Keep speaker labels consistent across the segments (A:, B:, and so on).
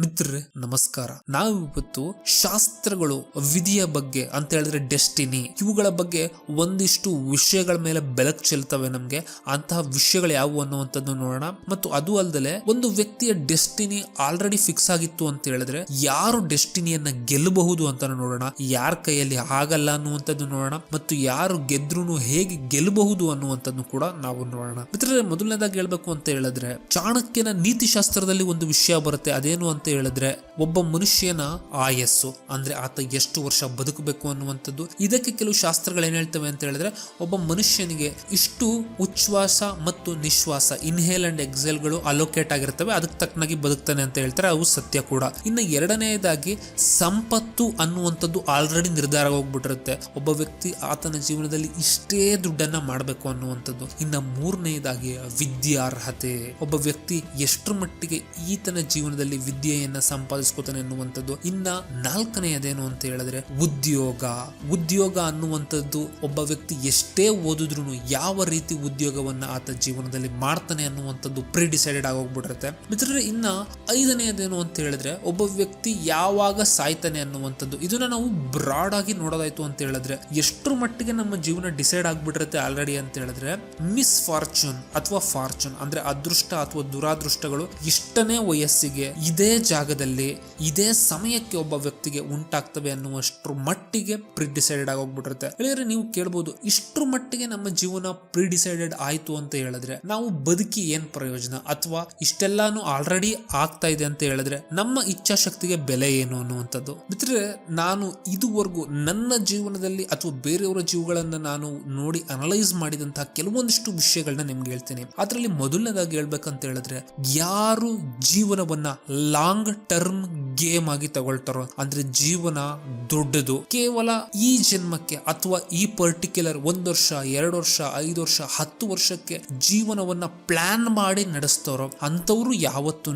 A: ಮಿತ್ರರೇ, ನಮಸ್ಕಾರ. ನಾವು ಇವತ್ತು ಶಾಸ್ತ್ರಗಳು ವಿಧಿಯ ಬಗ್ಗೆ ಅಂತ ಹೇಳಿದ್ರೆ ಡೆಸ್ಟಿನಿ, ಇವುಗಳ ಬಗ್ಗೆ ಒಂದಿಷ್ಟು ವಿಷಯಗಳ ಮೇಲೆ ಬೆಳಕು ಚೆಲ್ತವೆ ನಮ್ಗೆ. ಅಂತಹ ವಿಷಯಗಳು ಯಾವುವು ಅನ್ನುವಂಥದ್ದು ನೋಡೋಣ. ಮತ್ತು ಅದು ಅಲ್ಲದೆ ಒಂದು ವ್ಯಕ್ತಿಯ ಡೆಸ್ಟಿನಿ ಆಲ್ರೆಡಿ ಫಿಕ್ಸ್ ಆಗಿತ್ತು ಅಂತ ಹೇಳಿದ್ರೆ ಯಾರು ಡೆಸ್ಟಿನಿಯನ್ನ ಗೆಲ್ಲಬಹುದು ಅಂತ ನೋಡೋಣ. ಯಾರ ಕೈಯಲ್ಲಿ ಆಗಲ್ಲ ಅನ್ನುವಂಥದ್ದು ನೋಡೋಣ. ಮತ್ತು ಯಾರು ಗೆದ್ರೂ ಹೇಗೆ ಗೆಲ್ಲಬಹುದು ಅನ್ನುವಂಥದ್ದು ಕೂಡ ನಾವು ನೋಡೋಣ. ಮಿತ್ರರೇ, ಮೊದಲನೇದಾಗಿ ಹೇಳ್ಬೇಕು ಅಂತ ಹೇಳಿದ್ರೆ, ಚಾಣಕ್ಯನ ನೀತಿಶಾಸ್ತ್ರದಲ್ಲಿ ಒಂದು ವಿಷಯ ಬರುತ್ತೆ. ಅದೇನು ಅಂತ ಹೇಳಿದ್ರೆ ಒಬ್ಬ ಮನುಷ್ಯನ ಆಯಸ್ಸು, ಅಂದ್ರೆ ಆತ ಎಷ್ಟು ವರ್ಷ ಬದುಕಬೇಕು ಅನ್ನುವಂಥದ್ದು. ಇದಕ್ಕೆ ಕೆಲವು ಶಾಸ್ತ್ರಗಳು ಏನ್ ಹೇಳ್ತವೆ ಅಂತ ಹೇಳಿದ್ರೆ, ಒಬ್ಬ ಮನುಷ್ಯನಿಗೆ ಇಷ್ಟು ಉಚ್ಛ್ವಾಸ ಮತ್ತು ನಿಶ್ವಾಸ ಇನ್ಹೇಲ್ ಅಂಡ್ ಎಕ್ಸೆಲ್ಗಳು ಅಲೋಕೇಟ್ ಆಗಿರ್ತವೆ, ಅದಕ್ಕೆ ತಕ್ಕನಾಗಿ ಬದುಕ್ತಾನೆ ಅಂತ ಹೇಳ್ತಾರೆ, ಅವು ಸತ್ಯ ಕೂಡ. ಇನ್ನು ಎರಡನೆಯದಾಗಿ ಸಂಪತ್ತು ಅನ್ನುವಂಥದ್ದು ಆಲ್ರೆಡಿ ನಿರ್ಧಾರ ಹೋಗ್ಬಿಟ್ಟಿರುತ್ತೆ. ಒಬ್ಬ ವ್ಯಕ್ತಿ ಆತನ ಜೀವನದಲ್ಲಿ ಇಷ್ಟೇ ದುಡ್ಡನ್ನ ಮಾಡಬೇಕು ಅನ್ನುವಂಥದ್ದು. ಇನ್ನ ಮೂರನೆಯದಾಗಿ ವಿದ್ಯಾರ್ಹತೆ. ಒಬ್ಬ ವ್ಯಕ್ತಿ ಎಷ್ಟರ ಮಟ್ಟಿಗೆ ಈತನ ಜೀವನದಲ್ಲಿ ವಿದ್ಯೆಯನ್ನ ಸಂಪಾದಿಸ್ಕೋತಾನೆ ಅನ್ನುವಂಥದ್ದು. ಇನ್ನ ನಾಲ್ಕನೆಯದೇನು ಅಂತ ಹೇಳಿದ್ರೆ ಉದ್ಯೋಗ. ಉದ್ಯೋಗ ಅನ್ನುವಂಥದ್ದು ಒಬ್ಬ ವ್ಯಕ್ತಿ ಎಷ್ಟೇ ಓದಿದ್ರು ಯಾವ ರೀತಿ ಉದ್ಯೋಗವನ್ನ ಆತ ಜೀವನದಲ್ಲಿ ಮಾಡ್ತಾನೆ ಅನ್ನುವಂಥದ್ದು ಪ್ರೀ ಡಿಸೈಡೆಡ್ ಆಗೋಗ್ಬಿಟ್ಟಿರುತ್ತೆ. ಮಿತ್ರರೇ, ಇನ್ನ ಐದನೆಯದೇನು ಅಂತ ಹೇಳಿದ್ರೆ ಒಬ್ಬ ವ್ಯಕ್ತಿ ಯಾವಾಗ ಸಾಯ್ತಾನೆ ಅನ್ನುವಂಥದ್ದು. ಇದನ್ನ ನಾವು ಬ್ರಾಡ್ ಆಗಿ ನೋಡೋದಾಯ್ತು ಅಂತ ಹೇಳಿದ್ರೆ ಎಷ್ಟರ ಮಟ್ಟಿಗೆ ನಮ್ಮ ಜೀವನ ಡಿಸೈಡ್ ಆಗ್ಬಿಟ್ಟಿರುತ್ತೆ ಆಲ್ರೆಡಿ ಅಂತ ಹೇಳಿದ್ರೆ ಮಿಸ್ ಫಾರ್ಚೂನ್ ಅಥವಾ ಫಾರ್ಚೂನ್ ಅಂದ್ರೆ ಅದೃಷ್ಟ ಅಥವಾ ದುರಾದೃಷ್ಟಗಳು ಇಷ್ಟನೇ ವಯಸ್ಸಿಗೆ ಇದೇ ಜಾಗದಲ್ಲಿ ಇದೇ ಸಮಯಕ್ಕೆ ಒಬ್ಬ ವ್ಯಕ್ತಿಗೆ ಉಂಟಾಗ್ತವೆ ಅನ್ನುವಷ್ಟ್ರ ಮಟ್ಟಿಗೆ ಪ್ರಿಡಿಸೈಡೆಡ್ ಆಗೋಗ್ಬಿಟ್ಟಿರುತ್ತೆ. ಹೇಳಿದ್ರೆ ನೀವು ಕೇಳ್ಬೋದು, ಇಷ್ಟರ ಮಟ್ಟಿಗೆ ನಮ್ಮ ಜೀವನ ಪ್ರಿಡಿಸೈಡೆಡ್ ಆಯಿತು ಆಯ್ತು ಅಂತ ಹೇಳಿದ್ರೆ ನಾವು ಬದುಕಿ ಏನ್ ಪ್ರಯೋಜನ? ಅಥವಾ ಇಷ್ಟೆಲ್ಲಾನು ಆಲ್ರೆಡಿ ಆಗ್ತಾ ಇದೆ ಅಂತ ಹೇಳಿದ್ರೆ ನಮ್ಮ ಇಚ್ಛಾಶಕ್ತಿಗೆ ಬೆಲೆ ಏನು ಅನ್ನುವಂಥದ್ದು? ಮಿತ್ರರೆ, ನಾನು ಇದುವರೆಗೂ ನನ್ನ ಜೀವನದಲ್ಲಿ ಅಥವಾ ಬೇರೆಯವರ ಜೀವಗಳನ್ನ ನಾನು ನೋಡಿ ಅನಲೈಸ್ ಮಾಡಿದಂತಹ ಕೆಲವೊಂದಿಷ್ಟು ವಿಷಯಗಳನ್ನ ನಿಮ್ಗೆ ಹೇಳ್ತೀನಿ. ಅದರಲ್ಲಿ ಮೊದಲನೇದಾಗಿ ಹೇಳ್ಬೇಕಂತ ಹೇಳಿದ್ರೆ, ಯಾರು ಜೀವನವನ್ನ ಲಾಂಗ್ ಟರ್ಮ್ ಗೇಮ್ ಆಗಿ ತಗೊಳ್ತಾರೋ ಅಂದ್ರೆ ಜೀವನ ದೊಡ್ಡದು. ಕೇವಲ ಈ ಜನ್ಮಕ್ಕೆ ಅಥವಾ ಈ ಪರ್ಟಿಕ್ಯುಲರ್ ಒಂದ್ ವರ್ಷ, ಎರಡ್ ವರ್ಷ, ಐದು ವರ್ಷ, ಹತ್ತು ವರ್ಷಕ್ಕೆ ಜೀವನವನ್ನ ಪ್ಲಾನ್ ಮಾಡಿ ನಡೆಸ್ತಾರೋ ಅಂತವ್ರು ಯಾವತ್ತೂ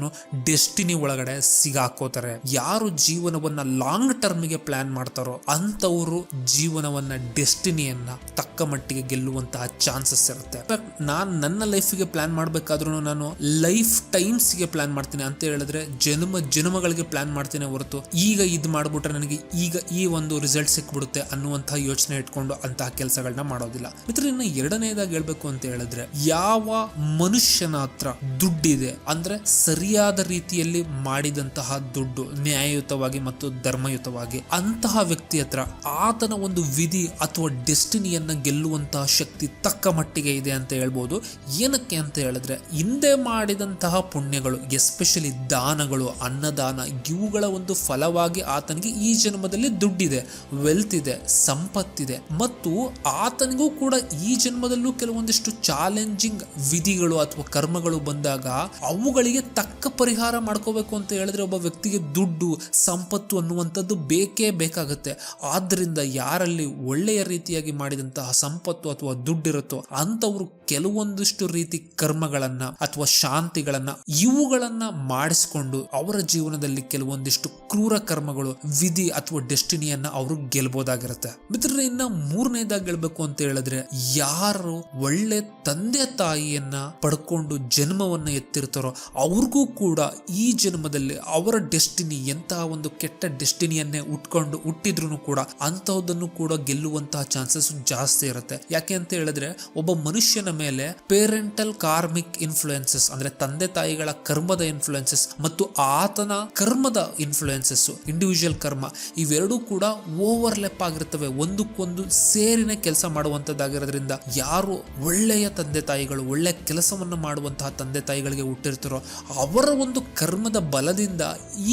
A: ಡೆಸ್ಟಿನಿ ಒಳಗಡೆ ಸಿಗಾಕೋತಾರೆ. ಯಾರು ಜೀವನವನ್ನ ಲಾಂಗ್ ಟರ್ಮ್ಗೆ ಪ್ಲಾನ್ ಮಾಡ್ತಾರೋ ಅಂತವರು ಜೀವನವನ್ನ ಡೆಸ್ಟಿನಿಯನ್ನ ತಕ್ಕ ಮಟ್ಟಿಗೆ ಗೆಲ್ಲುವಂತಹ ಚಾನ್ಸಸ್ ಇರುತ್ತೆ. ನಾನು ನನ್ನ ಲೈಫಿಗೆ ಪ್ಲಾನ್ ಮಾಡ್ಬೇಕಾದ್ರೂ ನಾನು ಲೈಫ್ ಟೈಮ್ಸ್ಗೆ ಪ್ಲಾನ್ ಮಾಡ್ತೀನಿ ಅಂತ ಹೇಳಿದ್ರೆ ಜನ್ಮ ಜನ್ಮಗಳಿಗೆ ಪ್ಲಾನ್ ಮಾಡ್ತೇನೆ ಹೊರತು ಈಗ ಇದು ಮಾಡ್ಬಿಟ್ರೆ ನನಗೆ ಈಗ ಈ ಒಂದು ರಿಸಲ್ಟ್ ಸಿಕ್ಬಿಡುತ್ತೆ ಅನ್ನುವಂತಹ ಯೋಚನೆ ಇಟ್ಕೊಂಡು ಅಂತಹ ಕೆಲಸಗಳನ್ನ ಮಾಡೋದಿಲ್ಲ. ಮಿತ್ರ ಇನ್ನು ಎರಡನೇದಾಗಿ ಹೇಳ್ಬೇಕು ಅಂತ ಹೇಳಿದ್ರೆ ಯಾವ ಮನುಷ್ಯನ ಹತ್ರ ದುಡ್ಡಿದೆ ಅಂದ್ರೆ ಸರಿಯಾದ ರೀತಿಯಲ್ಲಿ ಮಾಡಿದಂತಹ ದುಡ್ಡು ನ್ಯಾಯಯುತವಾಗಿ ಮತ್ತು ಧರ್ಮಯುತವಾಗಿ ಅಂತಹ ವ್ಯಕ್ತಿ ಹತ್ರ ಆತನ ಒಂದು ವಿಧಿ ಅಥವಾ ಡೆಸ್ಟಿನಿಯನ್ನ ಗೆಲ್ಲುವಂತಹ ಶಕ್ತಿ ತಕ್ಕ ಮಟ್ಟಿಗೆ ಇದೆ ಅಂತ ಹೇಳ್ಬೋದು. ಏನಕ್ಕೆ ಅಂತ ಹೇಳಿದ್ರೆ ಹಿಂದೆ ಮಾಡಿದಂತಹ ಪುಣ್ಯಗಳು ಎಸ್ಪೆಷಲಿ ದಾನಗಳು ಅನ್ನದಾನ, ಇವುಗಳ ಒಂದು ಫಲವಾಗಿ ಆತನಿಗೆ ಈ ಜನ್ಮದಲ್ಲಿ ದುಡ್ಡಿದೆ ವೆಲ್ತ್ ಇದೆ, ಸಂಪತ್ತಿದೆ. ಮತ್ತು ಆತನಿಗೂ ಕೂಡ ಈ ಜನ್ಮದಲ್ಲೂ ಕೆಲವೊಂದಿಷ್ಟು ಚಾಲೆಂಜಿಂಗ್ ವಿಧಿಗಳು ಅಥವಾ ಕರ್ಮಗಳು ಬಂದಾಗ ಅವುಗಳಿಗೆ ತಕ್ಕ ಪರಿಹಾರ ಮಾಡ್ಕೋಬೇಕು ಅಂತ ಹೇಳಿದ್ರೆ ಒಬ್ಬ ವ್ಯಕ್ತಿಗೆ ದುಡ್ಡು, ಸಂಪತ್ತು ಅನ್ನುವಂಥದ್ದು ಬೇಕೇ ಬೇಕಾಗುತ್ತೆ. ಆದ್ರಿಂದ ಯಾರಲ್ಲಿ ಒಳ್ಳೆಯ ರೀತಿಯಾಗಿ ಮಾಡಿದಂತಹ ಸಂಪತ್ತು ಅಥವಾ ದುಡ್ಡಿರುತ್ತೋ ಅಂತವರು ಕೆಲವೊಂದಿಷ್ಟು ರೀತಿ ಕರ್ಮಗಳನ್ನ ಅಥವಾ ಶಾಂತಿಗಳನ್ನ ಇವುಗಳನ್ನ ಮಾಡಿಸ್ಕೊಂಡು ಅವರ ಜೀವನದಲ್ಲಿ ಕೆಲವೊಂದಿಷ್ಟು ಕ್ರೂರ ಕರ್ಮಗಳು, ವಿಧಿ ಅಥವಾ ಡೆಸ್ಟಿನಿಯನ್ನ ಅವರು ಗೆಲ್ಬೋದಾಗಿರುತ್ತೆ. ಮಿತ್ರರೇ, ಇನ್ನ ಮೂರನೇದಾಗಿ ಹೇಳ್ಬೇಕು ಅಂತ ಹೇಳಿದ್ರೆ, ಯಾರು ಒಳ್ಳೆ ತಂದೆ ತಾಯಿಯನ್ನ ಪಡ್ಕೊಂಡು ಜನ್ಮವನ್ನ ಎತ್ತಿರ್ತಾರೋ, ಅವ್ರಿಗೂ ಕೂಡ ಈ ಜನ್ಮದಲ್ಲಿ ಅವರ ಡೆಸ್ಟಿನಿ ಎಂತಹ ಒಂದು ಕೆಟ್ಟ ಡೆಸ್ಟಿನಿಯನ್ನೇ ಉಟ್ಕೊಂಡು ಹುಟ್ಟಿದ್ರು ಕೂಡ ಅಂತಹದನ್ನು ಕೂಡ ಗೆಲ್ಲುವಂತಹ ಚಾನ್ಸಸ್ ಜಾಸ್ತಿ ಇರುತ್ತೆ. ಯಾಕೆ ಅಂತ ಹೇಳಿದ್ರೆ, ಒಬ್ಬ ಮನುಷ್ಯನ ಮೇಲೆ ಪೇರೆಂಟಲ್ ಕಾರ್ಮಿಕ್ ಇನ್ಫ್ಲುಯೆನ್ಸಸ್ ಅಂದ್ರೆ ತಂದೆ ತಾಯಿಗಳ ಕರ್ಮದ ಇನ್ಫ್ಲುಯೆನ್ಸಸ್ ಮತ್ತು ಆತನ ಕರ್ಮದ ಇನ್ಫ್ಲೂಯೆನ್ಸಸ್ ಇಂಡಿವಿಜುವಲ್ ಕರ್ಮ, ಇವೆರಡೂ ಕೂಡ ಓವರ್ಲೆಪ್ ಆಗಿರ್ತವೆ. ಒಂದಕ್ಕೊಂದು ಸೇರಿನ ಕೆಲಸ ಮಾಡುವಂತದ್ದಾಗಿರೋದ್ರಿಂದ ಯಾರು ಒಳ್ಳೆಯ ತಂದೆ ತಾಯಿಗಳು ಒಳ್ಳೆಯ ಕೆಲಸವನ್ನು ಮಾಡುವಂತಹ ತಂದೆ ತಾಯಿಗಳಿಗೆ ಹುಟ್ಟಿರ್ತಾರೋ ಅವರ ಒಂದು ಕರ್ಮದ ಬಲದಿಂದ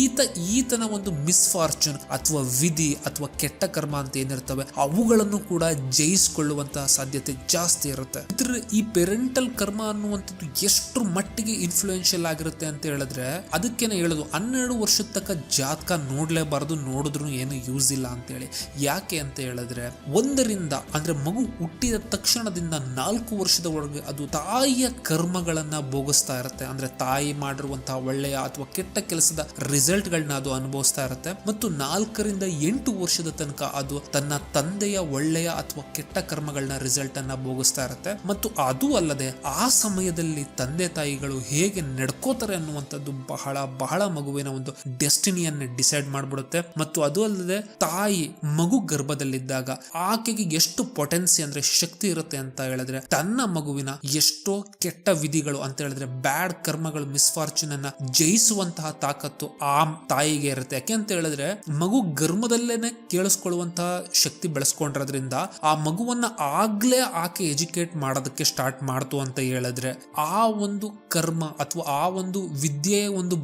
A: ಈತ, ಈತನ ಒಂದು ಮಿಸ್ಫಾರ್ಚೂನ್ ಅಥವಾ ವಿಧಿ ಅಥವಾ ಕೆಟ್ಟ ಕರ್ಮ ಅಂತ ಏನಿರ್ತವೆ, ಅವುಗಳನ್ನು ಕೂಡ ಜಯಿಸಿಕೊಳ್ಳುವಂತಹ ಸಾಧ್ಯತೆ ಜಾಸ್ತಿ ಇರುತ್ತೆ. ಇದ್ರ ಈ ಪೆರೆಂಟಲ್ ಕರ್ಮ ಅನ್ನುವಂಥದ್ದು ಎಷ್ಟು ಮಟ್ಟಿಗೆ ಇನ್ಫ್ಲೂಯೆನ್ಷಿಯಲ್ ಆಗಿರುತ್ತೆ ಅಂತ ಹೇಳಿದ್ರೆ, ಅದಕ್ಕೇನೆ ಹೇಳೋದು, ಹನ್ನೆರಡು ವರ್ಷದ ತಕ್ಕ ಜಾತಕ ನೋಡಲೇಬಾರ್ದು, ನೋಡಿದ್ರು ಏನು ಯೂಸ್ ಇಲ್ಲ ಅಂತೇಳಿ. ಯಾಕೆ ಅಂತ ಹೇಳಿದ್ರೆ, ಒಂದರಿಂದ, ಅಂದರೆ ಮಗು ಹುಟ್ಟಿದ ತಕ್ಷಣದಿಂದ ನಾಲ್ಕು ವರ್ಷದವರೆಗೆ ಅದು ತಾಯಿಯ ಕರ್ಮಗಳನ್ನು ಭೋಗಿಸ್ತಾ ಇರುತ್ತೆ. ಅಂದರೆ ತಾಯಿ ಮಾಡಿರುವಂತಹ ಒಳ್ಳೆಯ ಅಥವಾ ಕೆಟ್ಟ ಕೆಲಸದ ರಿಸಲ್ಟ್ಗಳನ್ನ ಅದು ಅನುಭವಿಸ್ತಾ ಇರುತ್ತೆ. ಮತ್ತು ನಾಲ್ಕರಿಂದ ಎಂಟು ವರ್ಷದ ತನಕ ಅದು ತನ್ನ ತಂದೆಯ ಒಳ್ಳೆಯ ಅಥವಾ ಕೆಟ್ಟ ಕರ್ಮಗಳನ್ನ ರಿಸಲ್ಟ್ ಅನ್ನ ಭೋಗಿಸ್ತಾ ಇರುತ್ತೆ. ಮತ್ತು ಅದು ಅಲ್ಲದೆ, ಆ ಸಮಯದಲ್ಲಿ ತಂದೆ ತಾಯಿಗಳು ಹೇಗೆ ನಡ್ಕೋತಾರೆ ಅನ್ನುವಂಥದ್ದು ಬಹಳ ಬಹಳ ಬಹಳ ಮಗುವಿನ ಒಂದು ಡೆಸ್ಟಿನಿಯನ್ನ ಡಿಸೈಡ್ ಮಾಡ್ಬಿಡುತ್ತೆ. ಮತ್ತು ಅದು ಅಲ್ಲದೆ ತಾಯಿ ಮಗು ಗರ್ಭದಲ್ಲಿದ್ದಾಗ ಆಕೆಗೆ ಎಷ್ಟು ಪೊಟೆನ್ಸಿ ಅಂದ್ರೆ ಶಕ್ತಿ ಇರುತ್ತೆ ಅಂತ ಹೇಳಿದ್ರೆ ತನ್ನ ಮಗುವಿನ ಎಷ್ಟೋ ಕೆಟ್ಟ ವಿಧಿಗಳು ಅಂತ ಹೇಳಿದ್ರೆ ಬ್ಯಾಡ್ ಕರ್ಮಗಳು ಮಿಸ್ಫಾರ್ಚೂನ್ ಅನ್ನ ಜಯಿಸುವಂತಹ ತಾಕತ್ತು ಆ ತಾಯಿಗೆ ಇರುತ್ತೆ. ಯಾಕೆ ಅಂತ ಹೇಳಿದ್ರೆ ಮಗು ಗರ್ಮದಲ್ಲೇನೆ ಕೇಳಿಸ್ಕೊಳ್ಳುವಂತಹ ಶಕ್ತಿ ಬೆಳೆಸ್ಕೊಂಡಿರೋದ್ರಿಂದ ಆ ಮಗುವನ್ನ ಆಗ್ಲೇ ಆಕೆ ಎಜುಕೇಟ್ ಮಾಡೋದಕ್ಕೆ ಸ್ಟಾರ್ಟ್ ಮಾಡ್ತು ಅಂತ ಹೇಳಿದ್ರೆ ಆ ಒಂದು ಕರ್ಮ ಅಥವಾ ಆ ಒಂದು ವಿದ್ಯೆಯ ಒಂದು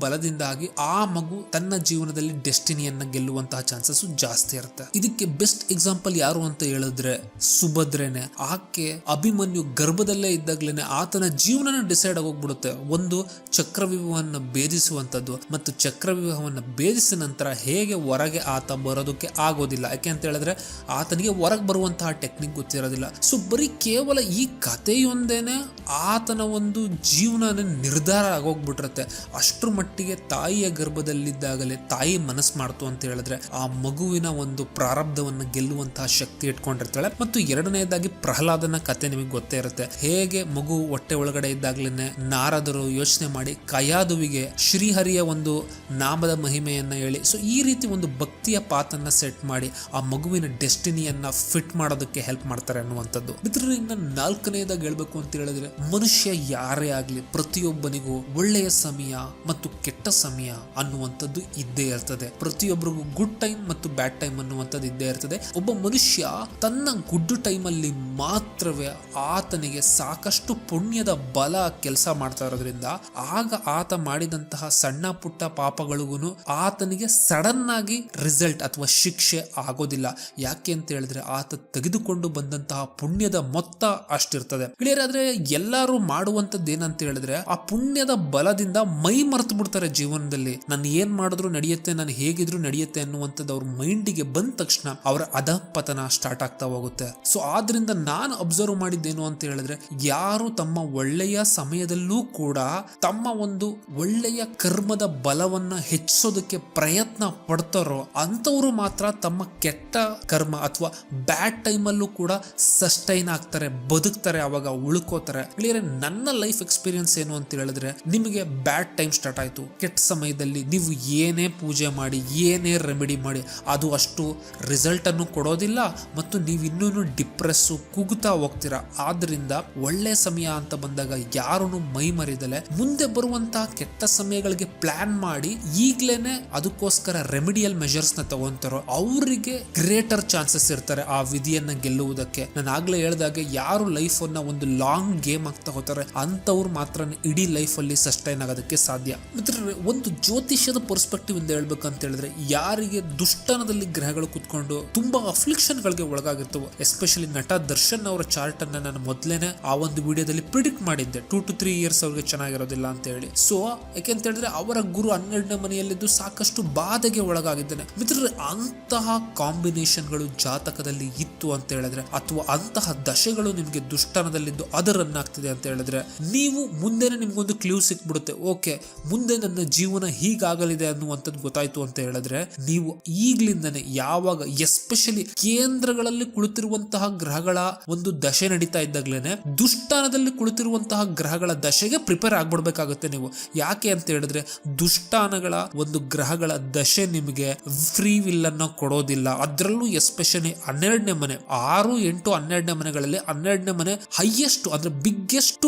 A: ಆ ಮಗು ತನ್ನ ಜೀವನದಲ್ಲಿ ಡೆಸ್ಟಿನಿಯನ್ನ ಗೆಲ್ಲುವಂತಹ ಚಾನ್ಸಸ್ ಜಾಸ್ತಿ ಇರುತ್ತೆ. ಇದಕ್ಕೆ ಬೆಸ್ಟ್ ಎಕ್ಸಾಂಪಲ್ ಯಾರು ಅಂತ ಹೇಳಿದ್ರೆ ಸುಭದ್ರೇನೆ. ಆಕೆ ಅಭಿಮನ್ಯು ಗರ್ಭದಲ್ಲೇ ಇದ್ದಾಗ್ಲೇನೆ ಆತನ ಜೀವನನ ಡಿಸೈಡ್ ಆಗೋಗ್ಬಿಡುತ್ತೆ. ಒಂದು, ಚಕ್ರವ್ಯೂಹವನ್ನು ಭೇದಿಸುವಂತದ್ದು ಮತ್ತು ಚಕ್ರವ್ಯೂಹವನ್ನು ಭೇದಿಸಿದ ನಂತರ ಹೇಗೆ ಹೊರಗೆ ಆತ ಬರೋದಕ್ಕೆ ಆಗೋದಿಲ್ಲ. ಯಾಕೆ ಅಂತ ಹೇಳಿದ್ರೆ ಆತನಿಗೆ ಹೊರಗೆ ಬರುವಂತಹ ಟೆಕ್ನಿಕ್ ಗೊತ್ತಿರೋದಿಲ್ಲ. ಸೊ ಬರೀ ಕೇವಲ ಈ ಕಥೆಯೊಂದೇನೆ ಆತನ ಒಂದು ಜೀವನ ನಿರ್ಧಾರ ಆಗೋಗ್ಬಿಟ್ಟಿರುತ್ತೆ. ಅಷ್ಟರ ಮಟ್ಟಿಗೆ ತಾಯಿಯ ಗರ್ಭದಲ್ಲಿದ್ದಾಗಲೇ ತಾಯಿ ಮನಸ್ಸು ಮಾಡ್ತು ಅಂತ ಹೇಳಿದ್ರೆ ಆ ಮಗುವಿನ ಒಂದು ಪ್ರಾರಬ್ಧವನ್ನು ಗೆಲ್ಲುವಂತಹ ಶಕ್ತಿ ಇಟ್ಕೊಂಡಿರ್ತಾಳೆ. ಮತ್ತು ಎರಡನೇದಾಗಿ ಪ್ರಹ್ಲಾದನ ಕತೆ ನಿಮಗೆ ಗೊತ್ತೇ ಇರುತ್ತೆ. ಹೇಗೆ ಮಗು ಹೊಟ್ಟೆ ಒಳಗಡೆ ಇದ್ದಾಗ್ಲೇನೆ ನಾರದರು ಯೋಚನೆ ಮಾಡಿ ಕಯಾದುವಿಗೆ ಶ್ರೀಹರಿಯ ಒಂದು ನಾಮದ ಮಹಿಮೆಯನ್ನ ಹೇಳಿ, ಸೊ ಈ ರೀತಿ ಒಂದು ಭಕ್ತಿಯ ಪಾತನ್ನ ಸೆಟ್ ಮಾಡಿ ಆ ಮಗುವಿನ ಡೆಸ್ಟಿನಿಯನ್ನ ಫಿಟ್ ಮಾಡೋದಕ್ಕೆ ಹೆಲ್ಪ್ ಮಾಡ್ತಾರೆ ಅನ್ನುವಂಥದ್ದು. ಇದರಿಂದ ನಾಲ್ಕನೇದಾಗಿ ಹೇಳ್ಬೇಕು ಅಂತ ಹೇಳಿದ್ರೆ ಮನುಷ್ಯ ಯಾರೇ ಆಗ್ಲಿ ಪ್ರತಿಯೊಬ್ಬನಿಗೂ ಒಳ್ಳೆಯ ಸಮಯ ಮತ್ತು ಕೆಟ್ಟ ಸಮಯ ಅನ್ನುವಂಥದ್ದು ಇದ್ದೇ ಇರ್ತದೆ. ಪ್ರತಿಯೊಬ್ಬರಿಗೂ ಗುಡ್ ಟೈಮ್ ಮತ್ತು ಬ್ಯಾಡ್ ಟೈಮ್ ಅನ್ನುವಂಥದ್ದು ಇದ್ದೇ ಇರ್ತದೆ. ಒಬ್ಬ ಮನುಷ್ಯ ತನ್ನ ಗುಡ್ ಟೈಮಲ್ಲಿ ಮಾತ್ರವೇ ಆತನಿಗೆ ಸಾಕಷ್ಟು ಪುಣ್ಯದ ಬಲ ಕೆಲಸ ಮಾಡ್ತಾ ಇರೋದ್ರಿಂದ, ಆಗ ಆತ ಮಾಡಿದಂತಹ ಸಣ್ಣ ಪುಟ್ಟ ಪಾಪಗಳಿಗೂ ಆತನಿಗೆ ಸಡನ್ ಆಗಿ ರಿಸಲ್ಟ್ ಅಥವಾ ಶಿಕ್ಷೆ ಆಗೋದಿಲ್ಲ. ಯಾಕೆ ಅಂತ ಹೇಳಿದ್ರೆ ಆತ ತೆಗೆದುಕೊಂಡು ಬಂದಂತಹ ಪುಣ್ಯದ ಮೊತ್ತ ಅಷ್ಟಿರ್ತದೆ. ಕ್ಲಿಯರ್ ಎಲ್ಲರೂ ಮಾಡುವಂತದ್ದು ಏನಂತ ಹೇಳಿದ್ರೆ ಆ ಪುಣ್ಯದ ಬಲದಿಂದ ಮೈ ಮರೆತು ಬಿಡ್ತಾರೆ ಜೀವನದಲ್ಲಿ ನಾನು ಏನ್ ಮಾಡಿದ್ರು ನಡೆಯುತ್ತೆ, ನಾನು ಹೇಗಿದ್ರು ನಡೆಯುತ್ತೆ ಅನ್ನುವಂಥದ್ದು ಅವ್ರ ಮೈಂಡಿಗೆ ಬಂದ ತಕ್ಷಣ ಅವರ ಅಧಪತನ ಸ್ಟಾರ್ಟ್ ಆಗ್ತಾ ಹೋಗುತ್ತೆ. ಸೊ ಆದ್ರಿಂದ ನಾನು ಅಬ್ಸರ್ವ್ ಮಾಡಿದ್ದೇನು ಅಂತ ಹೇಳಿದ್ರೆ, ಯಾರು ತಮ್ಮ ಒಳ್ಳೆಯ ಸಮಯದಲ್ಲೂ ಕೂಡ ತಮ್ಮ ಒಂದು ಒಳ್ಳೆಯ ಕರ್ಮದ ಬಲವನ್ನ ಹೆಚ್ಚಿಸೋದಕ್ಕೆ ಪ್ರಯತ್ನ ಪಡ್ತಾರೋ ಅಂತವರು ಮಾತ್ರ ತಮ್ಮ ಕೆಟ್ಟ ಕರ್ಮ ಅಥವಾ ಬ್ಯಾಡ್ ಟೈಮಲ್ಲೂ ಕೂಡ ಸಸ್ಟೈನ್ ಆಗ್ತಾರೆ, ಬದುಕ್ತಾರೆ, ಅವಾಗ ಉಳ್ಕೋತಾರೆ. ಕ್ಲಿಯರ್ ನನ್ನ ಲೈಫ್ ಎಕ್ಸ್ಪೀರಿಯನ್ಸ್ ಏನು ಅಂತ ಹೇಳಿದ್ರೆ, ನಿಮಗೆ ಬ್ಯಾಡ್ ಟೈಮ್ ಸ್ಟಾರ್ಟ್ ಆಯ್ತು, ಕೆಟ್ಟ ಸಮಯದಲ್ಲಿ ನೀವು ಏನೇ ಪೂಜೆ ಮಾಡಿ ಏನೇ ರೆಮಿಡಿ ಮಾಡಿ ಅದು ಅಷ್ಟು ರಿಸಲ್ಟನ್ನು ಕೊಡೋದಿಲ್ಲ ಮತ್ತು ನೀವು ಇನ್ನೂ ಡಿಪ್ರೆಸ್ಸು ಕುಗ್ತಾ ಹೋಗ್ತೀರಾ. ಆದ್ದರಿಂದ ಒಳ್ಳೆ ಸಮಯ ಅಂತ ಬಂದಾಗ ಯಾರೂ ಮೈ ಮರಿದಲೆ ಮುಂದೆ ಬರುವಂತಹ ಕೆಟ್ಟ ಸಮಯಗಳಿಗೆ ಪ್ಲಾನ್ ಮಾಡಿ ಈಗ್ಲೇನೆ ಅದಕ್ಕೋಸ್ಕರ ರೆಮಿಡಿಯಲ್ ಮೆಷರ್ಸ್ನ ತಗೊಂತಾರೋ ಅವರಿಗೆ ಗ್ರೇಟರ್ ಚಾನ್ಸಸ್ ಇರ್ತಾರೆ ಆ ವಿಧಿಯನ್ನ ಗೆಲ್ಲುವುದಕ್ಕೆ. ನಾನು ಆಗ್ಲೇ ಹೇಳ್ದಾಗೆ ಯಾರು ಲೈಫ್ ಅನ್ನ ಒಂದು ಲಾಂಗ್ ಗೇಮ್ ಆಗ್ತಾ ಹೋಗ್ತಾರೆ ಅಂತವ್ರು ಮಾತ್ರ ಇಡೀ ಲೈಫ್ ಅಲ್ಲಿ ಸಸ್ಟೈನ್ ಆಗೋದಕ್ಕೆ ಸಾಧ್ಯ. ಮಿತ್ರರೇ, ಒಂದು ಜ್ಯೋತಿಷ್ಯದ ಪರ್ಸ್ಪೆಕ್ಟಿವ್ ಇಂದ ಹೇಳ್ಬೇಕಂತ ಹೇಳಿದ್ರೆ, ಯಾರಿಗೆ ದುಷ್ಟನದಲ್ಲಿ ಗ್ರಹಗಳು ಕುತ್ಕೊಂಡು ತುಂಬಾ ಅಫ್ಲಿಕ್ಷನ್ ಗಳಿಗೆ ಒಳಗಾಗಿರ್ತವೆ ಎಸ್ಪೆಷಲಿ ನಟ ದರ್ಶನ್ ಅವರ ಚಾರ್ಟ್ ಅನ್ನ ನಾನು ಮೊದಲೇನೆ ಆ ಒಂದು ವಿಡಿಯೋದಲ್ಲಿ ಪ್ರಿಡಿಕ್ಟ್ ಮಾಡಿದ್ದೆ. ಟೂ ಟು ತ್ರೀ ಇಯರ್ಸ್ ಅವ್ರಿಗೆ ಚೆನ್ನಾಗಿರೋದಿಲ್ಲ ಅಂತ ಹೇಳಿ. ಸೊ ಯಾಕೆ ಅಂತ ಹೇಳಿದ್ರೆ, ಅವರ ಗುರು ಹನ್ನೆರಡನೇ ಮನೆಯಲ್ಲಿದ್ದು ಸಾಕಷ್ಟು ಬಾಧೆಗೆ ಒಳಗಾಗಿದ್ದಾನೆ. ಮಿತ್ರರು, ಅಂತಹ ಕಾಂಬಿನೇಷನ್ಗಳು ಜಾತಕದಲ್ಲಿ ಇತ್ತು ಅಂತ ಹೇಳಿದ್ರೆ, ಅಥವಾ ಅಂತಹ ದಶೆಗಳು ನಿಮಗೆ ದುಷ್ಟನದಲ್ಲಿದ್ದು ಅದು ರನ್ ಆಗ್ತಿದೆ ಅಂತ ಹೇಳಿದ್ರೆ, ನೀವು ಮುಂದೆನೆ ನಿಮ್ಗೊಂದು ಕ್ಲೂ ಸಿಕ್ಬಿಡುತ್ತೆ. ಓಕೆ ಮುಂದೆ ನನ್ನ ಜೀವನ ಹೀಗಾಗಲಿದೆ ಅನ್ನುವಂಥದ್ದು ಗೊತ್ತಾಯ್ತು ಅಂತ ಹೇಳಿದ್ರೆ, ನೀವು ಈಗ್ಲಿಂದನೇ ಯಾವಾಗ ಎಸ್ಪೆಷಲಿ ಕೇಂದ್ರಗಳಲ್ಲಿ ಕುಳಿತಿರುವಂತಹ ಗ್ರಹಗಳ ಒಂದು ದಶೆ ನಡೀತಾ ಇದ್ದಾಗ್ಲೇನೆ ದುಷ್ಟಾನದಲ್ಲಿ ಕುಳಿತಿರುವಂತಹ ಗ್ರಹಗಳ ದಶೆಗೆ ಪ್ರಿಪೇರ್ ಆಗ್ಬಿಡ್ಬೇಕಾಗುತ್ತೆ ನೀವು. ಯಾಕೆ ಅಂತ ಹೇಳಿದ್ರೆ ದುಷ್ಟಾನಗಳ ಒಂದು ಗ್ರಹಗಳ ದಶೆ ನಿಮಗೆ ಫ್ರೀ ವಿಲ್ ಅನ್ನ ಕೊಡೋದಿಲ್ಲ. ಅದರಲ್ಲೂ ಎಸ್ಪೆಷಲಿ ಹನ್ನೆರಡನೇ ಮನೆ, ಆರು, ಎಂಟು, ಹನ್ನೆರಡನೇ ಮನೆಗಳಲ್ಲಿ ಹನ್ನೆರಡನೇ ಮನೆ ಹೈಯೆಸ್ಟ್ ಅಂದ್ರೆ ಬಿಗ್ಗೆಸ್ಟ್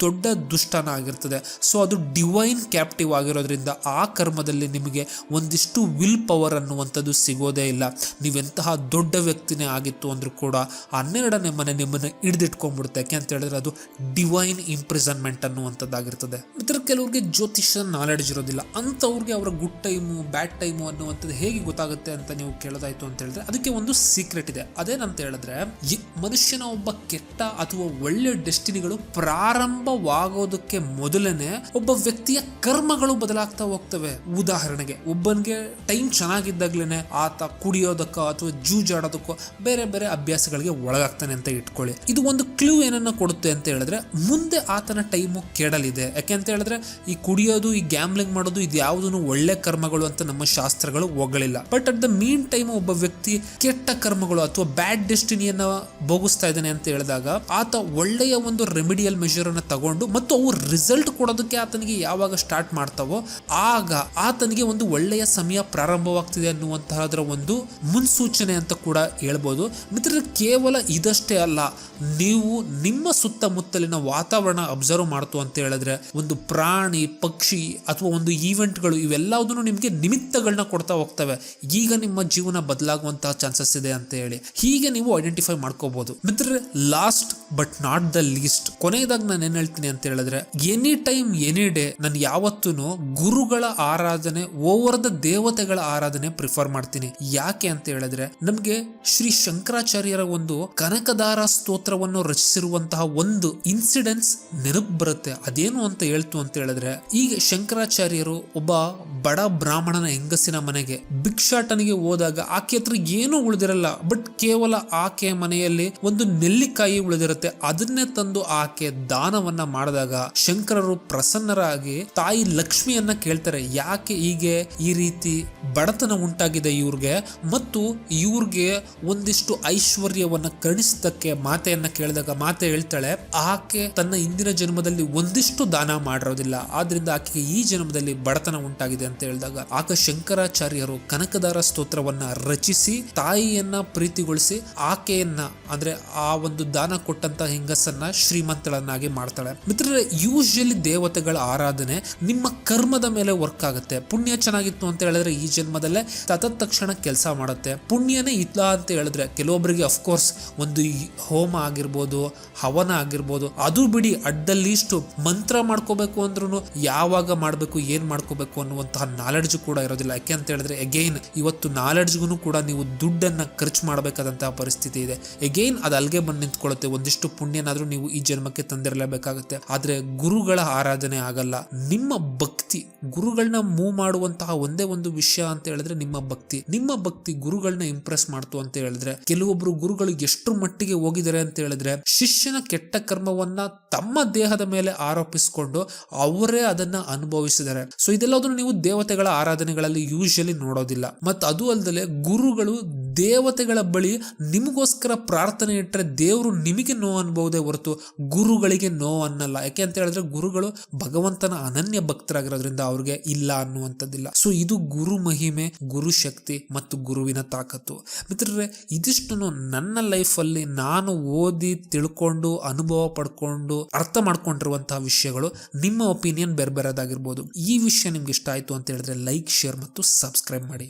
A: ದೊಡ್ಡ ದುಷ್ಟಾನ ಆಗಿರ್ತದೆ. ಸೊ ಅದು ಡಿವೈನ್ ಕ್ಯಾಪ್ಟಿವ್ ಆಗಿರೋದ್ರಿಂದ ಆ ಕರ್ಮದಲ್ಲಿ ನಿಮಗೆ ಒಂದಿಷ್ಟು ವಿಲ್ ಪವರ್ ಅನ್ನುವಂಥದ್ದು ಸಿಗೋದೇ ಇಲ್ಲ. ನೀವೆಂತಹ ದೊಡ್ಡ ವ್ಯಕ್ತಿನೇ ಆಗಿತ್ತು ಅಂದರೂ ಕೂಡ ಹನ್ನೆರಡನೇ ಮನೆ ನಿಮ್ಮನ್ನ ಹಿಡಿದಿಟ್ಕೊಂಡ್ಬಿಡುತ್ತೆ. ಯಾಕೆ ಅಂತ ಹೇಳಿದ್ರೆ ಅದು ಡಿವೈನ್ ಇಂಪ್ರಿಸನ್ಮೆಂಟ್ ಅನ್ನುವಂಥದ್ದಾಗಿರ್ತದೆ. ಇತರ ಕೆಲವ್ರಿಗೆ ಜ್ಯೋತಿಷ್ಯ ನಾಲೆಡ್ಜ್ ಇರೋದಿಲ್ಲ. ಅಂಥವ್ರಿಗೆ ಅವರ ಗುಡ್ ಟೈಮು ಬ್ಯಾಡ್ ಟೈಮು ಅನ್ನುವಂಥದ್ದು ಹೇಗೆ ಗೊತ್ತಾಗುತ್ತೆ ಅಂತ ನೀವು ಕೇಳೋದಾಯ್ತು ಅಂತ ಹೇಳಿದ್ರೆ ಅದಕ್ಕೆ ಒಂದು ಸೀಕ್ರೆಟ್ ಇದೆ. ಅದೇನಂತ ಹೇಳಿದ್ರೆ ಮನುಷ್ಯನ ಒಬ್ಬ ಕೆಟ್ಟ ಅಥವಾ ಒಳ್ಳೆ ಡೆಸ್ಟಿನಿಗಳು ಪ್ರಾರಂಭವಾಗೋದಕ್ಕೆ ಮೊದಲನೇ ಒಬ್ಬ ವ್ಯಕ್ತಿಯ ಕರ್ಮಗಳು ಬದಲಾಗ್ತಾ ಹೋಗ್ತವೆ. ಉದಾಹರಣೆಗೆ, ಒಬ್ಬನಿಗೆ ಟೈಮ್ ಚೆನ್ನಾಗಿದ್ದಾಗ್ಲೇನೆ ಆತ ಕುಡಿಯೋದಕ್ಕೋ ಅಥವಾ ಜೂಜಾಡೋದಕ್ಕೋ ಬೇರೆ ಬೇರೆ ಅಭ್ಯಾಸಗಳಿಗೆ ಒಳಗಾಗ್ತಾನೆ ಅಂತ ಇಟ್ಕೊಳ್ಳಿ. ಇದು ಒಂದು ಕ್ಲೂ ಏನನ್ನ ಕೊಡುತ್ತೆ ಅಂತ ಹೇಳಿದ್ರೆ, ಮುಂದೆ ಆತನ ಟೈಮು ಕೆಡಲಿದೆ. ಯಾಕೆ ಅಂತ ಹೇಳಿದ್ರೆ, ಈ ಕುಡಿಯೋದು, ಈ ಗ್ಯಾಮ್ಲಿಂಗ್ ಮಾಡೋದು ಇದು ಯಾವುದೂ ಒಳ್ಳೆ ಕರ್ಮಗಳು ಅಂತ ನಮ್ಮ ಶಾಸ್ತ್ರಗಳು ಒಗಳಿಲ್ಲ but at the mean time ಒಬ್ಬ ವ್ಯಕ್ತಿ ಕೆಟ್ಟ ಕರ್ಮಗಳು ಅಥವಾ ಬ್ಯಾಡ್ ಡೆಸ್ಟಿನಿಯನ್ನ ಭೋಗಿಸ್ತಾ ಇದ್ದಾನೆ ಅಂತ ಹೇಳಿದಾಗ, ಆತ ಒಳ್ಳೆಯ ಒಂದು ರೆಮಿಡಿಯಲ್ ಮೆಷರ್ ಅನ್ನ ತಗೊಂಡು ಮತ್ತು ಅವು ರಿಸಲ್ಟ್ ಕೊಡೋದಕ್ಕೆ ಆತನಿಗೆ ಯಾವಾಗ ಸ್ಟಾರ್ಟ್ ಮಾಡ್ತಾವೋ ಆಗ ಆತನಿಗೆ ಒಂದು ಒಳ್ಳೆಯ ಸಮಯ ಪ್ರಾರಂಭವಾಗ್ತಿದೆ ಅನ್ನುವಂತಹದರ ಒಂದು ಮುನ್ಸೂಚನೆ ಅಂತ ಕೂಡ ಹೇಳ್ಬೋದು. ಮಿತ್ರರು, ಕೇವಲ ಇದಷ್ಟೇ ಅಲ್ಲ, ನೀವು ನಿಮ್ಮ ಸುತ್ತಮುತ್ತಲಿನ ವಾತಾವರಣ ಅಬ್ಸರ್ವ್ ಮಾಡ್ತು ಅಂತ ಹೇಳಿದ್ರೆ, ಒಂದು ಪ್ರಾಣಿ, ಪಕ್ಷಿ ಅಥವಾ ಒಂದು ಈವೆಂಟ್ಗಳು ಇವೆಲ್ಲದನ್ನು ನಿಮಗೆ ನಿಮಿತ್ತಗಳನ್ನ ಕೊಡ್ತಾ ಹೋಗ್ತವೆ. ಈಗ ನಿಮ್ಮ ಜೀವನ ಬದಲಾಗುವಂತಹ ಚಾನ್ಸಸ್ ಇದೆ ಅಂತ ಹೇಳಿ. ಹೀಗೆ ನೀವು ಐಡೆಂಟಿಫೈ ಮಾಡ್ಕೋಬಹುದು ಮಿತ್ರರೇ last but not the least ಕೊನೆಯದಾಗಿ ನಾನು ಏನ್ ಹೇಳ್ತೀನಿ ಅಂತ ಹೇಳಿದ್ರೆ ಎನಿ ಟೈಮ್ ಎನಿ ಡೇ ನಾನು ಯಾವತ್ತೂ ಗುರುಗಳ ಆರಾಧನೆ ಓವರ್ ದ ದೇವತೆಗಳ ಆರಾಧನೆ ಪ್ರಿಫರ್ ಮಾಡ್ತೀನಿ. ಯಾಕೆ ಅಂತ ಹೇಳಿದ್ರೆ, ನಮ್ಗೆ ಶ್ರೀ ಶಂಕರಾಚಾರ್ಯರ ಒಂದು ಕನಕದಾರ ಸ್ತೋತ್ರವನ್ನು ರಚಿಸಿರುವಂತಹ ಒಂದು ಇನ್ಸಿಡೆನ್ಸ್ ನೆನಪು ಬರುತ್ತೆ. ಅದೇನು ಅಂತ ಹೇಳ್ತು ಅಂತ ಹೇಳಿದ್ರೆ, ಈಗ ಶಂಕರಾಚಾರ್ಯರು ಒಬ್ಬ ಬಡ ಬ್ರಾಹ್ಮಣನ ಹೆಂಗಸಿನ ಮನೆಗೆ ಭಿಕ್ಷಾಟನಿಗೆ ಹೋದಾಗ ಆಕೆ ಹತ್ರ ಏನೂ ಉಳಿದಿರಲ್ಲ, ಬಟ್ ಕೇವಲ ಆಕೆ ಮನೆಯಲ್ಲಿ ಒಂದು ನೆಲ್ಲಿಕಾಯಿ ಉಳಿದಿರುತ್ತೆ. ಅದನ್ನೇ ತಂದು ಆಕೆ ದಾನವನ್ನ ಮಾಡಿದಾಗ ಶಂಕರರು ಪ್ರಸನ್ನರಾಗಿ ತಾಯಿ ಲಕ್ಷ್ಮಿಯನ್ನ ಕೇಳ್ತಾರೆ, ಯಾಕೆ ಹೀಗೆ ಈ ರೀತಿ ಬಡತನ ಉಂಟಾಗಿದೆ ಇವ್ರಿಗೆ? ಮತ್ತು ಇವ್ರಿಗೆ ಒಂದಿಷ್ಟು ಐಶ್ವರ್ಯವನ್ನ ಕರುಣಿಸಿದ್ದಕ್ಕೆ ಮಾತೆಯನ್ನ ಕೇಳಿದಾಗ ಮಾತೆ ಹೇಳ್ತಾಳೆ, ಆಕೆ ತನ್ನ ಇಂದಿನ ಜನ್ಮದಲ್ಲಿ ಒಂದಿಷ್ಟು ದಾನ ಮಾಡಿರೋದಿಲ್ಲ. ಆದ್ರಿಂದ ಆಕೆಗೆ ಈ ಜನ್ಮದಲ್ಲಿ ಬಡತನ ಉಂಟಾಗಿದೆ ಅಂತ ಹೇಳಿದಾಗ ಆಕೆ ಶಂಕರಾಚಾರ್ಯರು ಕನಕದಾರ ಸ್ತೋತ್ರವನ್ನ ರಚಿಸಿ, ತಾಯಿಯನ್ನ ಪ್ರೀತಿಗೊಳಿಸಿ ಆಕೆಯನ್ನ, ಅಂದ್ರೆ ಆ ಒಂದು ದಾನ ಕೊಟ್ಟಂತ ಹೆಂಗಸನ್ನ ಶ್ರೀಮಂತಳನ್ನಾಗಿ ಮಾಡ್ತಾಳೆ. ಮಿತ್ರರೇ ಯೂಶಲಿ ದೇವತೆಗಳ ಆರಾಧನೆ ನಿಮ್ಮ ಕರ್ಮದ ಮೇಲೆ ವರ್ಕ್ ಆಗುತ್ತೆ. ಪುಣ್ಯ ಚೆನ್ನಾಗಿತ್ತು ಅಂತ ಹೇಳಿದ್ರೆ ಈ ಜನ್ಮದಲ್ಲೇ ತತತ್ ತಕ್ಷಣ ಕೆಲಸ ಮಾಡುತ್ತೆ. ಪುಣ್ಯನೇ ಇಲ್ಲ ಅಂತ ಹೇಳಿದ್ರೆ ಕೆಲವೊಬ್ಬರಿಗೆ ಅಫ್ಕೋರ್ಸ್ ಒಂದು ಹೋಮ ಆಗಿರ್ಬೋದು, ಹವನ ಆಗಿರ್ಬೋದು, ಅದು ಬಿಡಿ ಅಡ್ಡಲ್ಲಿಷ್ಟು ಮಂತ್ರ ಮಾಡ್ಕೋಬೇಕು ಅಂದ್ರೂ ಯಾವಾಗ ಮಾಡಬೇಕು, ಏನ್ ಮಾಡ್ಕೋಬೇಕು ಅನ್ನುವಂತಹ ನಾಲೆಡ್ಜ್ ಕೂಡ ಇರೋದಿಲ್ಲ. ಯಾಕೆ ಅಂತ ಹೇಳಿದ್ರೆ ಅಗೈನ್ ಇವತ್ತು ನಾಲೆಡ್ಜ್ಗೂ ಕೂಡ ನೀವು ದುಡ್ಡನ್ನ ಖರ್ಚು ಮಾಡಬೇಕಾದಂತಹ ಪರಿಸ್ಥಿತಿ ಇದೆ. ಅಗೈನ್ ಅದು ಅಲ್ಲಿಗೆ ಬಂದು ನಿಂತ್ಕೊಳ್ಳುತ್ತೆ. ಒಂದಿಷ್ಟು ಪುಣ್ಯನಾದ್ರೂ ನೀವು ಈ ಜನ್ಮಕ್ಕೆ ತಂದಿರಲೇಬೇಕಾಗುತ್ತೆ. ಆದ್ರೆ ಗುರುಗಳ ಆರಾಧನೆ ಆಗಲ್ಲ. ನಿಮ್ಮ ಭಕ್ತಿ ಗುರುಗಳನ್ನ ಮೂವ್ ಮಾಡುವಂತಹ ಒಂದೇ ಒಂದು ವಿಷಯ ಅಂತ ಹೇಳಿದ್ರೆ ನಿಮ್ಮ ಭಕ್ತಿ. ನಿಮ್ಮ ಭಕ್ತಿ ಗುರುಗಳನ್ನ ಇಂಪ್ರೆಸ್ ಮಾಡ್ತು ಅಂತ ಹೇಳಿದ್ರೆ, ಕೆಲವೊಬ್ರು ಗುರುಗಳು ಎಷ್ಟು ಮಟ್ಟಿಗೆ ಹೋಗಿದ್ದಾರೆ ಅಂತ ಹೇಳಿದ್ರೆ, ಶಿಷ್ಯನ ಕೆಟ್ಟ ಕರ್ಮವನ್ನ ತಮ್ಮ ದೇಹದ ಮೇಲೆ ಆರೋಪಿಸಿಕೊಂಡು ಅವರೇ ಅದನ್ನ ಅನುಭವಿಸಿದ್ದಾರೆ ಸೊ ಇದೆಲ್ಲದನ್ನು ನೀವು ದೇವತೆಗಳ ಆರಾಧನೆಗಳಲ್ಲಿ ಯೂಶಲಿ ನೋಡೋದಿಲ್ಲ. ಮತ್ತು ಅದು ಅಲ್ಲದೆ ಗುರುಗಳು ದೇವತೆಗಳ ಬಳಿ ನಿಮಗೋಸ್ಕರ ಪ್ರಾರ್ಥನೆ ಇಟ್ಟರೆ ದೇವರು ನಿಮಗೆ ನೋವು ಅನ್ಬಹುದೇ ಹೊರತು ಗುರುಗಳಿಗೆ ನೋವು ಅನ್ನಲ್ಲ. ಯಾಕೆ ಅಂತ ಹೇಳಿದ್ರೆ ಗುರುಗಳು ಭಗವಂತನ ಅನನ್ಯ ಭಕ್ತರಾಗಿರೋದ್ರಿಂದ ಅವ್ರಿಗೆ ಇಲ್ಲ ಅನ್ನುವಂಥದ್ದಿಲ್ಲ. ಸೊ ಇದು ಗುರು ಮಹಿಮೆ, ಗುರು ಶಕ್ತಿ ಮತ್ತು ಗುರುವಿನ ತಾಕತ್ತು. ಮಿತ್ರರೇ ಇದಿಷ್ಟು ನನ್ನ ಲೈಫಲ್ಲಿ ನಾನು ಓದಿ ತಿಳ್ಕೊಂಡು, ಅನುಭವ ಪಡ್ಕೊಂಡು, ಅರ್ಥ ಮಾಡ್ಕೊಂಡಿರುವಂತಹ ವಿಷಯಗಳು ನಿಮ್ಮ ಒಪಿನಿಯನ್ ಬೇರೆ ಬೇರೆದಾಗಿರ್ಬೋದು ಈ ವಿಷಯ ನಿಮ್ಗೆ ಇಷ್ಟ ಆಯ್ತು ಅಂತ ಹೇಳಿದ್ರೆ ಲೈಕ್, ಶೇರ್ ಮತ್ತು ಸಬ್ಸ್ಕ್ರೈಬ್ ಮಾಡಿ.